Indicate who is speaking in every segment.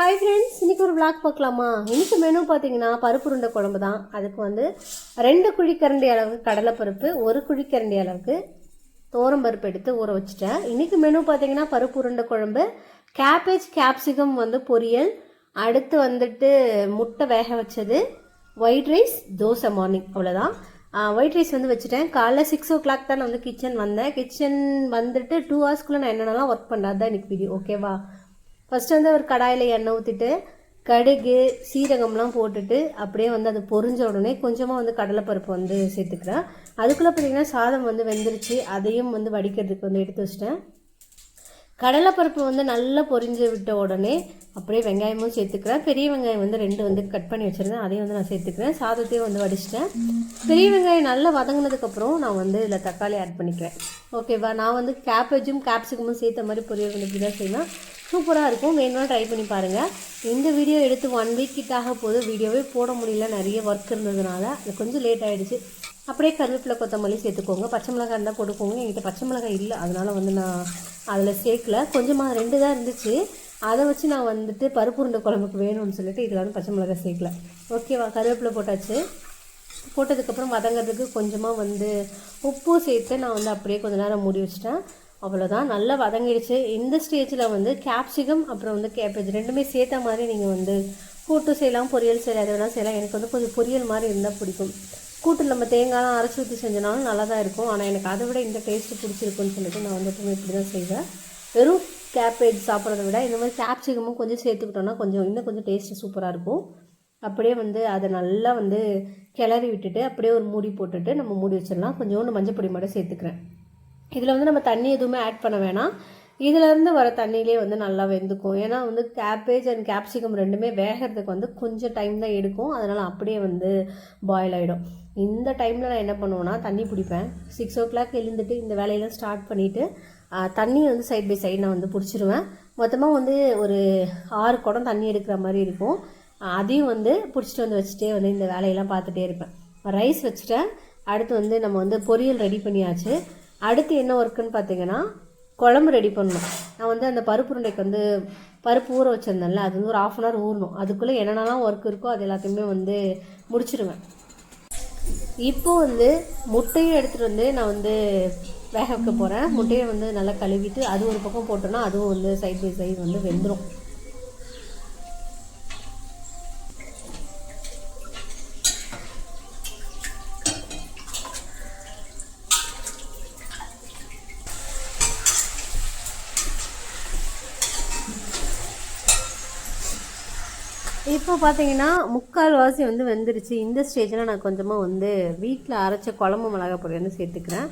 Speaker 1: Hi friends இன்றைக்கி ஒரு vlog பார்க்கலாமா? இன்றைக்கி மெனு பார்த்தீங்கன்னா பருப்பு உருண்டை குழம்பு தான். அதுக்கு வந்து ரெண்டு குழிக்கரண்டி அளவுக்கு கடலைப்பருப்பு ஒரு குழிக்கரண்டி அளவுக்கு பருப்பு எடுத்து ஊற வச்சுட்டேன். இன்றைக்கி மெனு பார்த்தீங்கன்னா பருப்பு உருண்டை குழம்பு கேபேஜ் கேப்சிகம் வந்து பொரியல் அடுத்து வந்துட்டு முட்டை வேக வச்சது ஒயிட் ரைஸ் தோசை மார்னிங் அவ்வளோதான் ஒயிட் ரைஸ் வந்து வச்சுட்டேன். காலைல சிக்ஸ் ஓ கிளாக் தான் நான் வந்து கிச்சன் வந்தேன். கிச்சன் வந்துட்டு டூ ஹவர்ஸ்க்குள்ளே நான் என்னென்னலாம் ஒர்க் பண்ணாதான் தான் வீடியோ ஓகேவா ஃபஸ்ட்டு வந்து ஒரு கடாயில் எண்ணெய் ஊற்றிட்டு கடுகு சீரகம்லாம் போட்டுட்டு அப்படியே வந்து அது பொரிஞ்ச உடனே கொஞ்சமாக வந்து கடலைப்பருப்பு வந்து சேர்த்துக்கிறேன். அதுக்குள்ளே பார்த்தீங்கன்னா சாதம் வந்து வெந்துருச்சு. அதையும் வந்து வடிக்கிறதுக்கு வந்து எடுத்து வச்சிட்டேன். கடலைப்பருப்பு வந்து நல்லா பொரிஞ்சு விட்ட உடனே அப்படியே வெங்காயமும் சேர்த்துக்கிறேன். பெரிய வெங்காயம் வந்து ரெண்டு வந்து கட் பண்ணி வச்சுருந்தேன். அதையும் வந்து நான் சேர்த்துக்கிறேன். சாதத்தையும் வந்து வடிச்சிட்டேன். பெரிய வெங்காயம் நல்லா வதங்கினதுக்கப்புறம் நான் வந்து இதில் தக்காளி ஆட் பண்ணிக்கிறேன். ஓகேவா நான் வந்து கேபேஜும் கேப்சிகமும் சேர்த்த மாதிரி பொரியல் வந்து இப்படி தான் செய்வேன் சூப்பராக இருக்கும். வேணும்னா ட்ரை பண்ணி பாருங்கள் இந்த வீடியோ எடுத்து ஒன் வீக் கிட்டாக போது வீடியோவே போட முடியல. நிறைய ஒர்க் இருந்ததுனால அது கொஞ்சம் லேட் ஆகிடுச்சு அப்படியே கருவேப்பிலை கொத்தமல்லி சேர்த்துக்கோங்க. பச்சை மிளகாய் இருந்தால் போட்டுக்கோங்க. என்கிட்ட பச்சை மிளகாய் இல்லை. அதனால் வந்து நான் அதில் சேர்க்கல. கொஞ்சமாக ரெண்டு தான் இருந்துச்சு. அதை வச்சு நான் வந்துட்டு பருப்பு உருண்டை குழம்புக்கு வேணும்னு சொல்லிட்டு இதில் வந்து பச்சை மிளகாய் சேர்க்கல. ஓகேவா கருவேப்பிலை போட்டாச்சு. போட்டதுக்கப்புறம் வதங்கிறதுக்கு கொஞ்சமாக வந்து உப்பு சேர்த்து நான் வந்து அப்படியே கொஞ்ச நேரம் மூடி வச்சிட்டேன். அவ்வளோதான் நல்லா வதங்கிடுச்சு. இந்த ஸ்டேஜில் வந்து கேப்சிகம் அப்புறம் வந்து கேபேஜ் ரெண்டுமே சேர்த்த மாதிரி நீங்கள் வந்து கூட்டு செய்யலாம். பொரியல் செய்யலாம். எது வேணால் செய்யலாம். எனக்கு வந்து கொஞ்சம் பொரியல் மாதிரி இருந்தால் பிடிக்கும். கூட்டு நம்ம தேங்காய்லாம் அரைச்சி ஊற்றி செஞ்சனாலும் நல்லா தான் இருக்கும். ஆனால் எனக்கு அதை விட இந்த டேஸ்ட்டு பிடிச்சிருக்குன்னு சொல்லிட்டு நான் வந்து எப்பவுமே இப்படி தான் செய்வேன். வெறும் கேபேஜ் சாப்பிட்றத விட இந்த மாதிரி கேப்சிகமும் கொஞ்சம் சேர்த்துக்கிட்டோன்னா கொஞ்சம் இன்னும் கொஞ்சம் டேஸ்ட்டு சூப்பராக இருக்கும். அப்படியே வந்து அதை நல்லா வந்து கிளறி விட்டுட்டு அப்படியே ஒரு மூடி போட்டுட்டு நம்ம மூடி வச்சிடலாம். கொஞ்சோண்டு மஞ்சப்பொடி மட்டும் சேர்த்துக்கிறேன். இதில் வந்து நம்ம தண்ணி எதுவுமே ஆட் பண்ண வேணாம். இதிலேருந்து வர தண்ணியிலே வந்து நல்லா வெந்துக்கும். ஏன்னா வந்து கேபேஜ் அண்ட் கேப்சிகம் ரெண்டுமே வேகிறதுக்கு வந்து கொஞ்சம் டைம் தான் எடுக்கும். அதனால் அப்படியே வந்து பாயில் ஆகிடும் இந்த டைமில் நான் என்ன பண்ணுவேன்னா தண்ணி பிடிப்பேன். சிக்ஸ் ஓ கிளாக் எழுந்துட்டு இந்த வேலையெல்லாம் ஸ்டார்ட் பண்ணிவிட்டு தண்ணி வந்து சைட் பை சைடு நான் வந்து பிடிச்சிருவேன். மொத்தமாக வந்து ஒரு ஆறு குடம் தண்ணி எடுக்கிற மாதிரி இருக்கும். அதையும் வந்து பிடிச்சிட்டு வந்து வச்சுட்டே வந்து இந்த வேலையெல்லாம் பார்த்துட்டே இருப்பேன். ரைஸ் வச்சுட்டேன். அடுத்து வந்து நம்ம வந்து பொரியல் ரெடி பண்ணியாச்சு. அடுத்து என்ன ஒர்க்குன்னு பார்த்தீங்கன்னா குழம்பு ரெடி பண்ணணும். நான் வந்து அந்த பருப்பு உருண்டைக்கு வந்து பருப்பு ஊற வச்சுருந்தேன்ல அது வந்து ஒரு ஆஃப் அன் ஹவர் ஊறணும். அதுக்குள்ளே என்னென்னலாம் ஒர்க் இருக்கோ அது எல்லாத்தையுமே வந்து முடிச்சிருவேன். இப்போ வந்து முட்டையும் எடுத்துகிட்டு வந்து நான் வந்து வேக வைக்க போகிறேன் முட்டையை வந்து நல்லா கழுவிட்டு அது ஒரு பக்கம் போட்டோன்னா அதுவும் வந்து சைட் பை சைடு வந்து வெந்துடும் இப்போ பார்த்தீங்கன்னா முக்கால் வாசி வந்து வெந்துருச்சு. இந்த ஸ்டேஜில் நான் கொஞ்சமாக வந்து வீட்டில் அரைச்ச குழம்பு மிளகாய் பொடி வந்து சேர்த்துக்கிறேன்.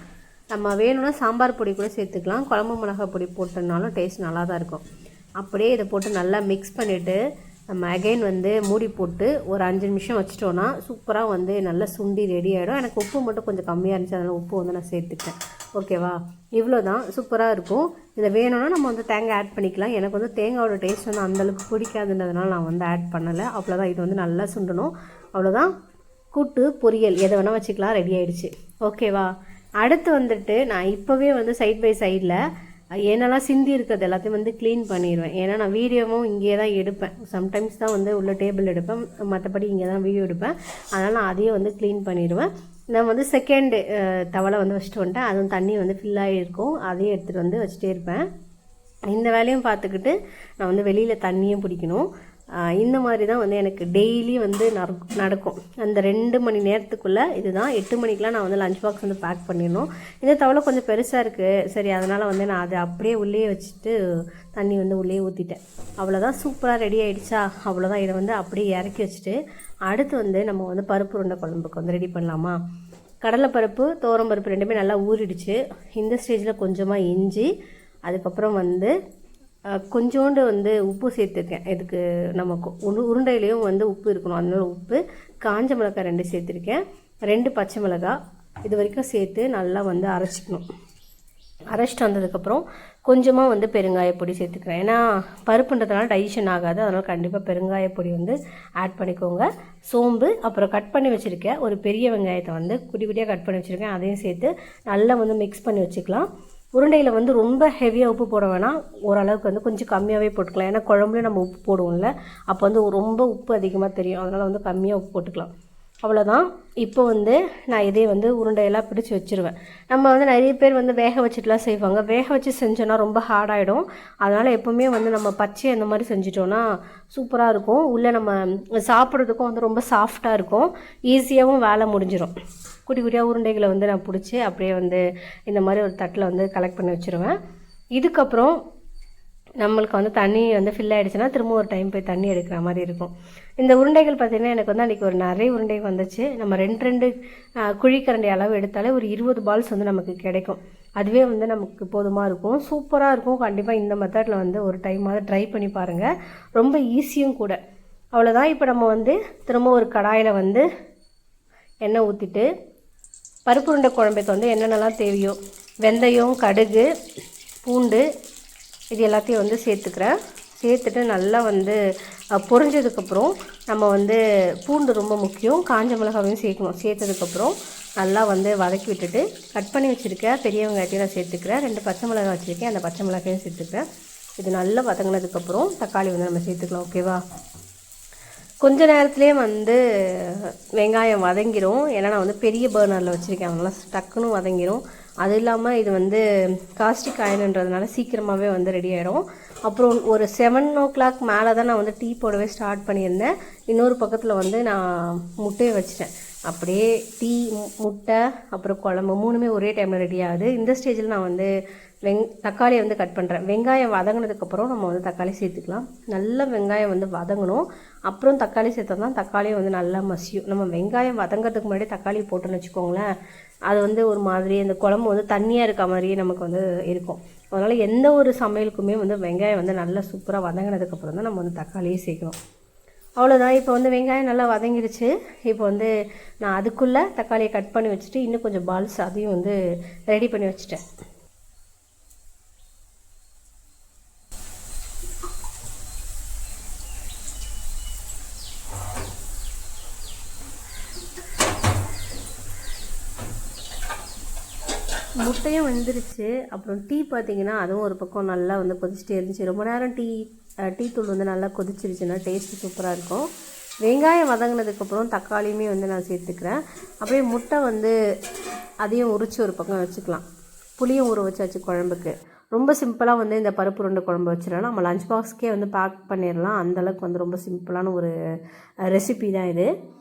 Speaker 1: நம்ம வேணும்னா சாம்பார் பொடி கூட சேர்த்துக்கலாம். குழம்பு மிளகாய் பொடி போட்டனாலும் டேஸ்ட் நல்லா தான் இருக்கும். அப்படியே இதை போட்டு நல்லா மிக்ஸ் பண்ணிவிட்டு நம்ம அகைன் வந்து மூடி போட்டு ஒரு அஞ்சு நிமிஷம் வச்சிட்டோன்னா சூப்பராக வந்து நல்லா சுண்டி ரெடி ஆகிடும் எனக்கு உப்பு மட்டும் கொஞ்சம் கம்மியாக இருந்துச்சு அதனால் உப்பு வந்து நான் சேர்த்துட்டேன் ஓகேவா இவ்வளோ தான் சூப்பராக இருக்கும். இதை வேணும்னா நம்ம வந்து தேங்காய் ஆட் பண்ணிக்கலாம். எனக்கு வந்து தேங்காயோட டேஸ்ட் வந்து அந்தளவுக்கு பிடிக்காதுன்றதுனால நான் வந்து ஆட் பண்ணலை. அவ்வளோதான் இது வந்து நல்லா சுண்டணும். அவ்வளோதான் கூட்டு பொரியல். எதை வேணால் வச்சுக்கலாம். ரெடி ஆகிடுச்சு ஓகேவா அடுத்து வந்துட்டு நான் இப்போவே வந்து சைட் பை சைடில் என்னெல்லாம் சிந்தி இருக்கிறது எல்லாத்தையும் வந்து க்ளீன் பண்ணிடுவேன் ஏன்னா நான் வீடியோவும் இங்கே தான் எடுப்பேன். சம்டைம்ஸ் தான் வந்து உள்ள டேபிள் எடுப்பேன். மற்றபடி இங்கே தான் வீடியோ எடுப்பேன். அதனால் நான் அதையும் வந்து க்ளீன் பண்ணிடுவேன் நான் வந்து செகண்டு தவளை வந்து வச்சுட்டு வந்துட்டேன். அதுவும் தண்ணி வந்து ஃபில் ஆகிருக்கும் அதையும் எடுத்துகிட்டு வந்து வச்சுட்டே இருப்பேன். இந்த வேலையும் பார்த்துக்கிட்டு நான் வந்து வெளியில் தண்ணியும் பிடிக்கணும். இந்த மாதிரி தான் வந்து எனக்கு டெய்லி வந்து நடக்கும். அந்த ரெண்டு மணி நேரத்துக்குள்ளே இதுதான். எட்டு மணிக்கெலாம் நான் வந்து லஞ்ச் பாக்ஸ் வந்து பேக் பண்ணிடணும். இந்த தவளை கொஞ்சம் பெருசாக இருக்குது சரி அதனால் வந்து நான் அதை அப்படியே உள்ளே வச்சுட்டு தண்ணி வந்து உள்ளே ஊற்றிட்டேன் அவ்வளோதான் சூப்பராக ரெடி ஆகிடுச்சா அவ்வளோதான் இதை வந்து அப்படியே இறக்கி வச்சுட்டு அடுத்து வந்து நம்ம வந்து பருப்பு உருண்டை குழம்புக்கு வந்து ரெடி பண்ணலாமா? கடலைப்பருப்பு பருப்பு ரெண்டுமே நல்லா ஊறிடுச்சு. இந்த ஸ்டேஜில் கொஞ்சமாக இஞ்சி அதுக்கப்புறம் வந்து கொஞ்சோண்டு வந்து உப்பு சேர்த்துருக்கேன். இதுக்கு நமக்கு உருண்டையிலையும் வந்து உப்பு இருக்கணும். அதனால உப்பு காஞ்ச மிளகாய் ரெண்டு சேர்த்துருக்கேன். ரெண்டு பச்சை மிளகாய் இது வரைக்கும் சேர்த்து நல்லா வந்து அரைச்சிக்கணும். அரைச்சிட்டு வந்ததுக்கப்புறம் கொஞ்சமாக வந்து பெருங்காய பொடி சேர்த்துக்கிறேன். ஏன்னா பருப்புன்றதுனால டைஜஷன் ஆகாது. அதனால் கண்டிப்பாக பெருங்காய பொடி வந்து ஆட் பண்ணிக்கோங்க. சோம்பு அப்புறம் கட் பண்ணி வச்சுருக்கேன் ஒரு பெரிய வெங்காயத்தை வந்து குட்டி குட்டியாக கட் பண்ணி வச்சுருக்கேன். அதையும் சேர்த்து நல்லா வந்து மிக்ஸ் பண்ணி வச்சுக்கலாம். உருண்டையில் வந்து ரொம்ப ஹெவியாக உப்பு போட வேணாம். ஓரளவுக்கு வந்து கொஞ்சம் கம்மியாகவே போட்டுக்கலாம். ஏன்னா குழம்புலையும் நம்ம உப்பு போடுவோம்ல அப்போ வந்து ரொம்ப உப்பு அதிகமாக தெரியும். அதனால் வந்து கம்மியாக உப்பு போட்டுக்கலாம். அவ்வளோதான் இப்போ வந்து நான் இதே வந்து உருண்டையெல்லாம் பிடிச்சி வச்சுருவேன். நம்ம வந்து நிறைய பேர் வந்து வேக வச்சுட்டுலாம் செய்வாங்க. வேக வச்சு செஞ்சோன்னா ரொம்ப ஹார்டாகிடும் அதனால் எப்போவுமே வந்து நம்ம பச்சை அந்த மாதிரி செஞ்சிட்டோன்னா சூப்பராக இருக்கும். உள்ளே நம்ம சாப்பிட்றதுக்கும் வந்து ரொம்ப சாஃப்டாக இருக்கும். ஈஸியாகவும் வேலை முடிஞ்சிடும் குட்டி குட்டியாக உருண்டைகளை வந்து நான் பிடிச்சி அப்படியே வந்து இந்த மாதிரி ஒரு தட்டில் வந்து கலெக்ட் பண்ணி வச்சுருவேன். இதுக்கப்புறம் நம்மளுக்கு வந்து தண்ணி வந்து ஃபில் ஆகிடுச்சுன்னா திரும்ப ஒரு டைம் போய் தண்ணி எடுக்கிற மாதிரி இருக்கும். இந்த உருண்டைகள் பார்த்திங்கன்னா எனக்கு வந்து அன்றைக்கி ஒரு நிறைய உருண்டை வந்துச்சு. நம்ம ரெண்டு ரெண்டு குழிக்கரண்டி அளவு எடுத்தாலே ஒரு இருபது பால்ஸ் வந்து நமக்கு கிடைக்கும். அதுவே வந்து நமக்கு போதுமாக இருக்கும். சூப்பராக இருக்கும். கண்டிப்பாக இந்த மெத்தடில் வந்து ஒரு டைமாவது ட்ரை பண்ணி பாருங்கள் ரொம்ப ஈஸியும் கூட. அவ்வளோதான் இப்போ நம்ம வந்து திரும்ப ஒரு கடாயில் வந்து எண்ணெய் ஊற்றிட்டு பருப்பு உருண்டை குழம்புக்கு வந்து என்னென்னலாம் தேவையோ வெந்தயம் கடுகு பூண்டு இது எல்லாத்தையும் வந்து சேர்த்துக்கிறேன். சேர்த்துட்டு நல்லா வந்து பொரிஞ்சதுக்கப்புறம் நம்ம வந்து பூண்டு ரொம்ப முக்கியம். காஞ்ச மிளகாவையும் சேர்க்கணும். சேர்த்ததுக்கப்புறம் நல்லா வந்து வதக்கி விட்டுட்டு கட் பண்ணி வச்சுருக்கேன் பெரிய வெங்காயத்தையும் நான் சேர்த்துக்கிறேன். ரெண்டு பச்சை மிளகாய் வச்சுருக்கேன். அந்த பச்சை மிளகாயும் சேர்த்துக்கிறேன். இது நல்லா வதங்கினதுக்கப்புறம் தக்காளி வந்து நம்ம சேர்த்துக்கலாம். ஓகேவா கொஞ்ச நேரத்துலேயே வந்து வெங்காயம் வதங்கிரும். ஏன்னா நான் வந்து பெரிய பர்னரில் வச்சுருக்கேன். அதனால் டக்குன்னு வதங்கிரும். அது இல்லாமல் இது வந்து காஸ்டிக் அயனுன்றதுனால சீக்கிரமாகவே வந்து ரெடி ஆகிடும் அப்புறம் ஒரு செவன் ஓ கிளாக் மேலே தான் நான் வந்து டீ போடவே ஸ்டார்ட் பண்ணியிருந்தேன். இன்னொரு பக்கத்தில் வந்து நான் முட்டையை வச்சிட்டேன். அப்படியே டீ முட்டை அப்புறம் குழம்பு மூணுமே ஒரே டைமில் ரெடி ஆகுது. இந்த ஸ்டேஜில் நான் வந்து வெங் தக்காளியை வந்து கட் பண்ணுறேன் வெங்காயம் வதங்கினதுக்கப்புறம் நம்ம வந்து தக்காளி சேர்த்துக்கலாம். நல்லா வெங்காயம் வந்து வதங்கணும். அப்புறம் தக்காளி சேர்த்தா தான் தக்காளியும் வந்து நல்லா மசியும். நம்ம வெங்காயம் வதங்கிறதுக்கு முன்னாடி தக்காளி போட்டோன்னு வச்சுக்கோங்களேன். அது வந்து ஒரு மாதிரி அந்த குழம்பு வந்து தண்ணியாக இருக்க மாதிரியே நமக்கு வந்து இருக்கும். அதனால் எந்த ஒரு சமையலுக்குமே வந்து வெங்காயம் வந்து நல்லா சூப்பராக வதங்கினதுக்கப்புறம் தான் நம்ம வந்து தக்காளியே சேர்க்கணும். அவ்வளோதான் இப்போ வந்து வெங்காயம் நல்லா வதங்கிடுச்சு இப்போ வந்து நான் அதுக்குள்ளே தக்காளியை கட் பண்ணி வச்சுட்டு இன்னும் கொஞ்சம் பால்ஸ் அதையும் வந்து ரெடி பண்ணி வச்சுட்டேன். முட்டையும் வெந்துருச்சு. அப்புறம் டீ பார்த்தீங்கன்னா அதுவும் ஒரு பக்கம் நல்லா வந்து கொதிச்சுட்டே இருந்துச்சு. ரொம்ப நேரம் டீ டீ தூள் வந்து நல்லா கொதிச்சிருச்சுன்னா டேஸ்ட்டு சூப்பராக இருக்கும். வெங்காயம் வதங்கினதுக்கப்புறம் தக்காளியுமே வந்து நான் சேர்த்துக்கிறேன். அப்படியே முட்டை வந்து அதையும் உரித்து ஒரு பக்கம் வச்சுக்கலாம். புளியும் ஊற வச்சாச்சு குழம்புக்கு. ரொம்ப சிம்பிளாக வந்து இந்த பருப்பு உருண்டை குழம்பு வச்சிடலாம். நம்ம லஞ்ச் பாக்ஸ்க்கே வந்து பேக் பண்ணிடலாம். அந்தளவுக்கு வந்து ரொம்ப சிம்பிளான ஒரு ரெசிபி தான் இது.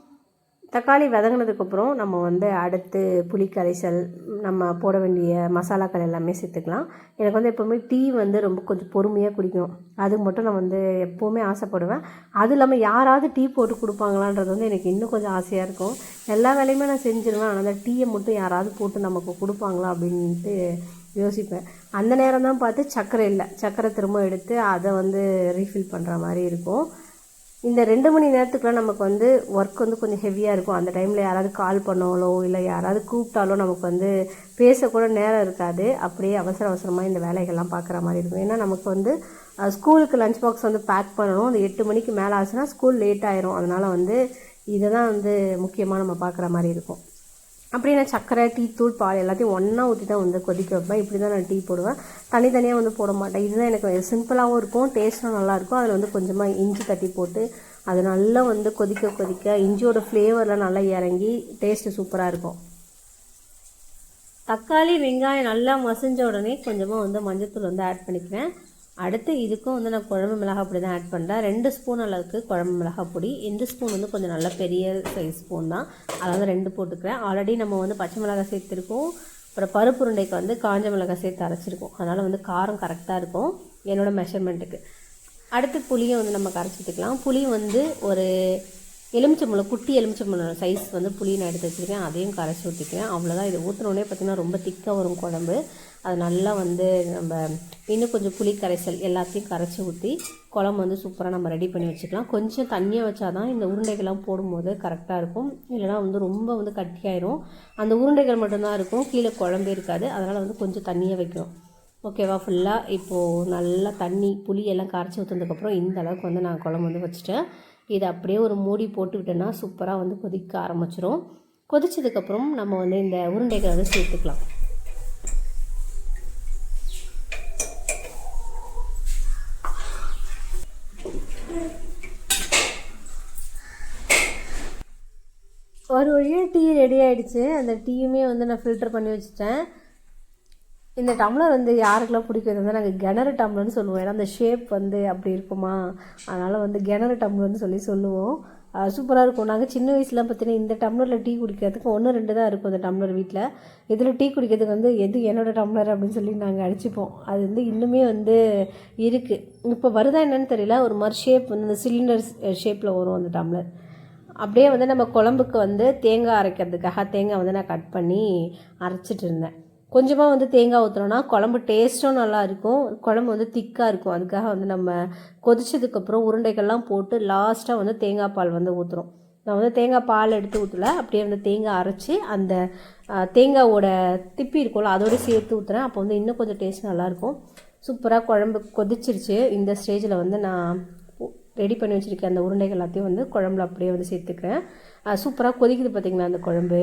Speaker 1: தக்காளி வதங்கினதுக்கப்புறம் நம்ம வந்து அடுத்து புளி கரைசல் நம்ம போட வேண்டிய மசாலாக்கள் எல்லாமே சேர்த்துக்கலாம். எனக்கு வந்து எப்போவுமே டீ வந்து ரொம்ப கொஞ்சம் பொறுமையாக குடிக்கும் அது மட்டும் நான் வந்து எப்போவுமே ஆசைப்படுவேன். அது இல்லாமல் யாராவது டீ போட்டு கொடுப்பாங்களான்றது வந்து எனக்கு இன்னும் கொஞ்சம் ஆசையாக இருக்கும். எல்லா வேலையுமே நான் செஞ்சுருவேன். ஆனால் அந்த டீயை மட்டும் யாராவது போட்டு நமக்கு கொடுப்பாங்களா அப்படின்ட்டு யோசிப்பேன். அந்த நேரம் தான் பார்த்து சர்க்கரை இல்லை. சர்க்கரை திரும்ப எடுத்து அதை வந்து ரீஃபில் பண்ணுற மாதிரி இருக்கும். இந்த ரெண்டு மணி நேரத்துக்குலாம் நமக்கு வந்து ஒர்க் வந்து கொஞ்சம் ஹெவியாக இருக்கும். அந்த டைமில் யாராவது கால் பண்ணாலோ இல்லை யாராவது கூப்பிட்டாலோ நமக்கு வந்து பேசக்கூட நேரம் இருக்காது. அப்படியே அவசர அவசரமாக இந்த வேலைகள்லாம் பார்க்குற மாதிரி இருக்கும். ஏன்னா நமக்கு வந்து ஸ்கூலுக்கு லஞ்ச் பாக்ஸ் வந்து பேக் பண்ணணும். அந்த எட்டு மணிக்கு மேலே ஆச்சுன்னா ஸ்கூல் லேட் ஆயிரும். அதனால் வந்து இதை தான் வந்து முக்கியமாக நம்ம பார்க்குற மாதிரி இருக்கும். அப்படியே நான் சர்க்கரை டீ தூள் பால் எல்லாத்தையும் ஒன்றா ஊற்றி தான் வந்து கொதிக்க வைப்பேன் இப்படி தான் நான் டீ போடுவேன். தனித்தனியாக வந்து போட மாட்டேன். இதுதான் எனக்கு சிம்பிளாகவும் இருக்கும் டேஸ்ட்டும் நல்லாயிருக்கும். அதில் வந்து கொஞ்சமாக இஞ்சி தட்டி போட்டு அது நல்லா வந்து கொதிக்க கொதிக்க இஞ்சியோட ஃப்ளேவரெலாம் நல்லா இறங்கி டேஸ்ட்டு சூப்பராக இருக்கும். தக்காளி வெங்காயம் நல்லா மசிஞ்ச உடனே கொஞ்சமாக வந்து மஞ்சத்தூள் வந்து ஆட் பண்ணிக்குவேன். அடுத்து இதுக்கும் வந்து நான் குழம்பு மிளகாய் பொடி தான் ஆட் பண்ணுறேன் ரெண்டு ஸ்பூன் அளவுக்கு குழம்பு மிளகாய் பொடி இந்த ஸ்பூன் வந்து கொஞ்சம் நல்ல பெரிய சைஸ் ஸ்பூன் தான். அதாவது ரெண்டு போட்டுக்கிறேன். ஆல்ரெடி நம்ம வந்து பச்சை மிளகாய் சேர்த்துருக்கோம். அப்புறம் பருப்பு உருண்டைக்கு வந்து காஞ்ச மிளகாய் சேர்த்து அரைச்சிருக்கோம். அதனால் வந்து காரம் கரெக்டாக இருக்கும். என்னோடய மெஷர்மெண்ட்டுக்கு அடுத்து புளியை வந்து நம்ம கரைச்சிட்டுக்கலாம். புளி வந்து ஒரு எலுமிச்சம்பழம் குட்டி எலுமிச்சம்பழம் சைஸ் வந்து புளி நான் எடுத்து வச்சுருக்கேன். அதையும் கரைச்சி ஊற்றிக்கிறேன் அவ்வளோதான் இது ஊற்றுனோடனே பார்த்திங்கன்னா ரொம்ப திக்காக வரும் குழம்பு. அது நல்லா வந்து நம்ம இன்னும் கொஞ்சம் புளி கரைசல் எல்லாத்தையும் கரைச்சி ஊற்றி குழம்பு வந்து சூப்பராக நம்ம ரெடி பண்ணி வச்சுக்கலாம். கொஞ்சம் தண்ணியை வச்சா தான் இந்த உருண்டைகள்லாம் போடும்போது கரெக்டாக இருக்கும். இல்லைனா வந்து ரொம்ப வந்து கட்டியாயிரும். அந்த உருண்டைகள் மட்டும்தான் இருக்கும். கீழே குழம்பு இருக்காது. அதனால் வந்து கொஞ்சம் தண்ணியை வைக்கணும். ஓகேவா ஃபுல்லாக இப்போது நல்லா தண்ணி புளி எல்லாம் கரைச்சி ஊற்றுனதுக்கப்புறம் இந்த அளவுக்கு வந்து நான் குழம்பு வந்து வச்சுட்டேன். இதை அப்படியே ஒரு மூடி போட்டு சூப்பராக வந்து கொதிக்க ஆரம்பிச்சிடும் கொதிச்சதுக்கப்புறம் நம்ம வந்து இந்த உருண்டைகளை வந்து சேர்த்துக்கலாம் ஒரு வழியாக டீ ரெடி ஆகிடுச்சு அந்த டீயுமே வந்து நான் ஃபில்டர் பண்ணி வச்சுட்டேன். இந்த டம்ளர் வந்து யாருக்கெல்லாம் பிடிக்கிறது வந்து நாங்கள் கிணறு டம்ளர்னு சொல்லுவோம். ஏன்னா அந்த ஷேப் வந்து அப்படி இருக்குமா? அதனால் வந்து கிணறு டம்ளர்னு சொல்லி சொல்லுவோம். சூப்பராக இருக்கும். நாங்கள் சின்ன வயசுலாம் பார்த்தீங்கன்னா இந்த டம்ளரில் டீ குடிக்கிறதுக்கு ஒன்று ரெண்டு தான் இருக்கும் அந்த டம்ளர் வீட்டில் இதில் டீ குடிக்கிறதுக்கு வந்து எது என்னோட டம்ளர் அப்படின்னு சொல்லி நாங்கள் அடிச்சுப்போம். அது வந்து இன்னுமே வந்து இருக்குது இப்போ வருதா என்னன்னு தெரியல. ஒரு மாதிரி ஷேப் வந்து இந்த சிலிண்டர் ஷேப்பில் வரும் அந்த டம்ளர் அப்படியே வந்து நம்ம குழம்புக்கு வந்து தேங்காய் அரைக்கிறதுக்காக தேங்காய் வந்து நான் கட் பண்ணி அரைச்சிட்டு இருந்தேன். கொஞ்சமாக வந்து தேங்காய் ஊற்றுனோன்னா குழம்பு டேஸ்ட்டும் நல்லா இருக்கும். குழம்பு வந்து திக்காக இருக்கும். அதுக்காக வந்து நம்ம கொதிச்சதுக்கப்புறம் உருண்டைகள்லாம் போட்டு லாஸ்ட்டாக வந்து தேங்காய் பால் வந்து ஊற்றுறோம் நான் வந்து தேங்காய் பால் எடுத்து ஊற்றல அப்படியே வந்து தேங்காய் அரைச்சி அந்த தேங்காவோட திப்பி இருக்கும்ல அதோடு சேர்த்து ஊற்றுறேன் அப்போ வந்து இன்னும் கொஞ்சம் டேஸ்ட் நல்லாயிருக்கும் சூப்பராக குழம்பு கொதிச்சிருச்சு. இந்த ஸ்டேஜில் வந்து நான் ரெடி பண்ணி வச்சுருக்கேன் அந்த உருண்டைகள் எல்லாத்தையும் வந்து குழம்புல அப்படியே வந்து சேர்த்துக்கிறேன். சூப்பராக கொதிக்குது பார்த்திங்களா அந்த குழம்பு?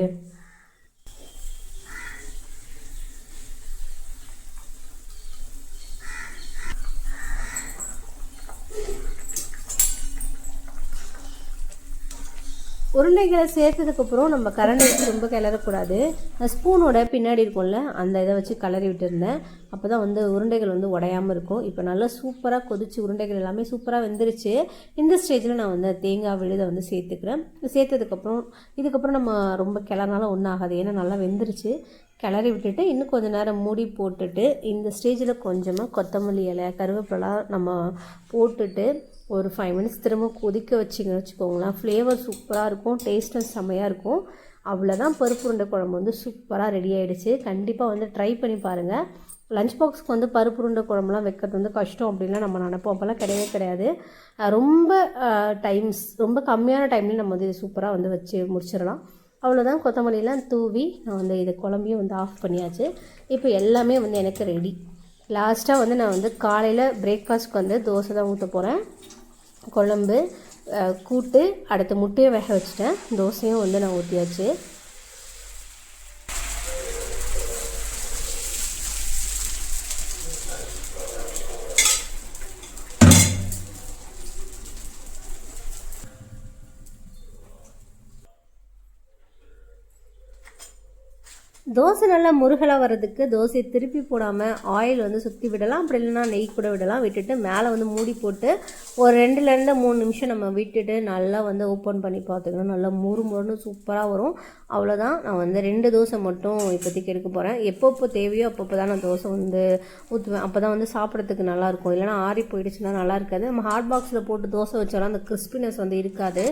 Speaker 1: உருண்டைகளை சேர்த்ததுக்கப்புறம் நம்ம கரண்டி வச்சு ரொம்ப கிளறக்கூடாது. ஸ்பூனோட பின்னாடி இருக்கும்ல அந்த இதை வச்சு கிளறி விட்டுருந்தேன். அப்போ தான் வந்து உருண்டைகள் வந்து உடையாமல் இருக்கும். இப்போ நல்லா சூப்பராக கொதிச்சு உருண்டைகள் எல்லாமே சூப்பராக வெந்துருச்சு. இந்த ஸ்டேஜில் நான் வந்து தேங்காய் விழுதை வந்து சேர்த்துக்கிறேன். சேர்த்ததுக்கப்புறம் இதுக்கப்புறம் நம்ம ரொம்ப கிளறினாலும் ஒன்றும் ஆகாது. ஏன்னா நல்லா வெந்துருச்சு. கிளறி விட்டுட்டு இன்னும் கொஞ்சம் நேரம் மூடி போட்டுட்டு இந்த ஸ்டேஜில் கொஞ்சமாக கொத்தமல்லி இலை கருவேப்பிலாம் நம்ம போட்டுட்டு ஒரு ஃபைவ் மினிட்ஸ் திரும்ப கொதிக்க வச்சிங்கன்னு வச்சுக்கோங்களேன். ஃப்ளேவர் சூப்பராக இருக்கும் டேஸ்ட்டும் செம்மையாக இருக்கும். அவ்வளோதான் பருப்பு உருண்டை குழம்பு வந்து சூப்பராக ரெடி ஆகிடுச்சு கண்டிப்பாக வந்து ட்ரை பண்ணி பாருங்கள் லஞ்ச் பாக்ஸ்க்கு வந்து பருப்பு உருண்டை குழம்புலாம் வைக்கிறது வந்து கஷ்டம் அப்படின்லாம் நம்ம நினைப்போம். அப்போல்லாம் கிடையவே கிடையாது. ரொம்ப டைம்ஸ் ரொம்ப கம்மியான டைம்லேயும் நம்ம வந்து இது சூப்பராக வந்து வச்சு முடிச்சிடலாம். அவ்வளோதான் கொத்தமல்லியெலாம் தூவி நான் வந்து இது குழம்பையும் வந்து ஆஃப் பண்ணியாச்சு. இப்போ எல்லாமே வந்து எனக்கு ரெடி லாஸ்ட்டாக வந்து நான் வந்து காலையில் பிரேக்ஃபாஸ்ட்க்கு வந்து தோசை தான் ஊற்ற போகிறேன் குழம்பு கூட்டு அடுத்து முட்டையை வேக வச்சுட்டேன். தோசையும் வந்து நான் ஊற்றியாச்சு தோசை நல்லா முருகலாக வர்றதுக்கு தோசையை திருப்பி போடாமல் ஆயில் வந்து சுற்றி விடலாம். அப்படி இல்லைன்னா நெய் கூட விடலாம். விட்டுட்டு மேலே வந்து மூடி போட்டு ஒரு ரெண்டுலேருந்து மூணு நிமிஷம் நம்ம விட்டுட்டு நல்லா வந்து ஓப்பன் பண்ணி பார்த்துக்கணும். நல்லா முறு முருன்னு சூப்பராக வரும். அவ்வளோதான் நான் வந்து ரெண்டு தோசை மட்டும் இப்போதைக்கு எடுக்க போகிறேன் எப்பப்போ தேவையோ அப்பப்போ தான் நான் தோசை வந்து ஊற்றுவேன் அப்போ தான் வந்து சாப்பிட்றதுக்கு நல்லாயிருக்கும் இல்லைனா ஆறி போயிடுச்சுன்னா நல்லா இருக்காது. நம்ம ஹாட் பாக்ஸில் போட்டு தோசை வச்சாலும் அந்த கிறிஸ்பினஸ் வந்து இருக்காது.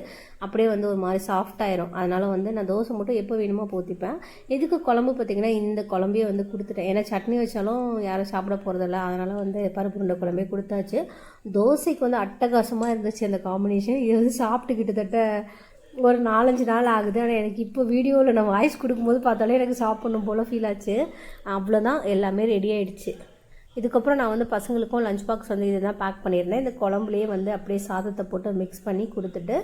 Speaker 1: அப்படியே வந்து ஒரு மாதிரி சாஃப்டாயிரும் அதனால் வந்து நான் தோசை மட்டும் எப்போ வேணுமோ போத்திப்பேன். இதுக்கு குழம்பு பார்த்திங்கன்னா இந்த குழம்பையே வந்து கொடுத்துட்டேன். ஏன்னா சட்னி வச்சாலும் யாரும் சாப்பிட போகிறதில்ல அதனால் வந்து பருப்பு உருண்டை குழம்பே கொடுத்தாச்சு. தோசைக்கு வந்து அட்டகாசமாக இருந்துச்சு அந்த காம்பினேஷன் இது வந்து சாப்பிட்டு கிட்டத்தட்ட ஒரு நாலஞ்சு நாள் ஆகுது. ஆனால் எனக்கு இப்போ வீடியோவில் நான் வாய்ஸ் கொடுக்கும்போது பார்த்தாலே எனக்கு சாப்பிட்ணும் போல் ஃபீல் ஆச்சு. அவ்வளோதான் எல்லாமே ரெடி ஆகிடுச்சு இதுக்கப்புறம் நான் வந்து பசங்களுக்கும் லஞ்ச் பாக்ஸ் வந்து இதுதான் பேக் பண்ணியிருந்தேன். இந்த குழம்புலேயே வந்து அப்படியே சாதத்தை போட்டு மிக்ஸ் பண்ணி கொடுத்துட்டு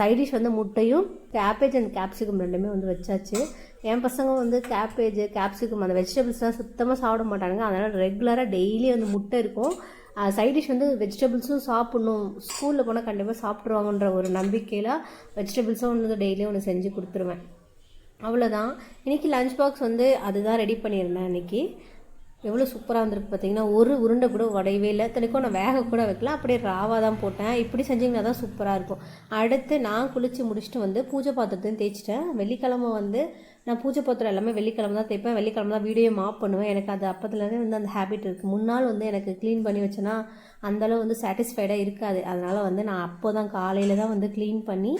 Speaker 1: சைடிஷ் வந்து முட்டையும் கேபேஜ் அண்ட் கேப்சிகம் ரெண்டுமே வந்து வச்சாச்சு. என் பசங்க வந்து கேபேஜ் கேப்சிகம் அந்த வெஜிடபிள்ஸ்லாம் சுத்தமாக சாப்பிட மாட்டானுங்க. அதனால் ரெகுலராக டெய்லி வந்து முட்டை இருக்கும். சைடிஷ் வந்து வெஜிடபிள்ஸும் சாப்பிட்ணும். ஸ்கூலில் போனால் கண்டிப்பாக சாப்பிட்ருவாங்கன்ற ஒரு நம்பிக்கையில் வெஜிடபிள்ஸும் வந்து டெய்லியும் ஒன்று செஞ்சு கொடுத்துருவேன். அவ்வளோதான் இன்றைக்கி லஞ்ச் பாக்ஸ் வந்து அதுதான் ரெடி பண்ணியிருந்தேன் இன்றைக்கி எவ்வளோ சூப்பராக வந்திருக்கு பார்த்தீங்கன்னா ஒரு உருண்டை கூட உடையவே இல்லை. தனிக்கும் நான் வேக கூட வைக்கல. அப்படியே ராவாக தான் போட்டேன். இப்படி செஞ்சிங்கன்னா தான் சூப்பராக இருக்கும். அடுத்து நான் குளித்து முடிச்சுட்டு வந்து பூஜை பாத்திரத்தையும் தேய்ச்சிட்டேன். வெள்ளிக்கிழமை வந்து நான் பூஜை பத்திரம் எல்லாமே வெள்ளிக்கிழமை தான் தைப்பேன். வெள்ளிக்கிழமை தான் வீடியோ மாப் பண்ணுவேன். எனக்கு அது அப்போத்துலேருந்தே வந்து அந்த ஹேபிட் இருக்குது முன்னால் வந்து எனக்கு க்ளீன் பண்ணி வச்சேன்னா அந்தளவு வந்து சாட்டிஸ்ஃபைடாக இருக்காது. அதனால் வந்து நான் அப்போ தான் காலையில் தான் வந்து க்ளீன் பண்ணி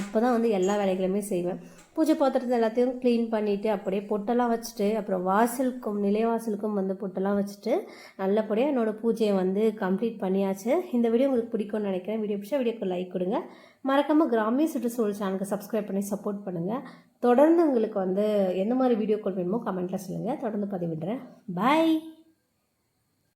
Speaker 1: அப்போ தான் வந்து எல்லா வேலைகளுமே செய்வேன். பூஜை பாத்திரத்தை எல்லாத்தையும் க்ளீன் பண்ணிவிட்டு அப்படியே பொட்டெல்லாம் வச்சுட்டு அப்புறம் வாசலுக்கும் நிலைவாசலுக்கும் வந்து பொட்டெல்லாம் வச்சுட்டு நல்லபடியாக என்னோடய பூஜையை வந்து கம்ப்ளீட் பண்ணியாச்சு. இந்த வீடியோ உங்களுக்கு பிடிக்கும்னு நினைக்கிறேன். வீடியோ பிடிச்சா வீடியோக்கு லைக் கொடுங்க. மறக்காமல் கிராமிய சுற்றுச்சூழல் சேனலுக்கு சப்ஸ்கிரைப் பண்ணி சப்போர்ட் பண்ணுங்கள் தொடர்ந்து உங்களுக்கு வந்து எந்த மாதிரி வீடியோக்கள் வேணுமோ கமெண்ட்டில் சொல்லுங்கள் தொடர்ந்து பதிவிடுறேன். பாய்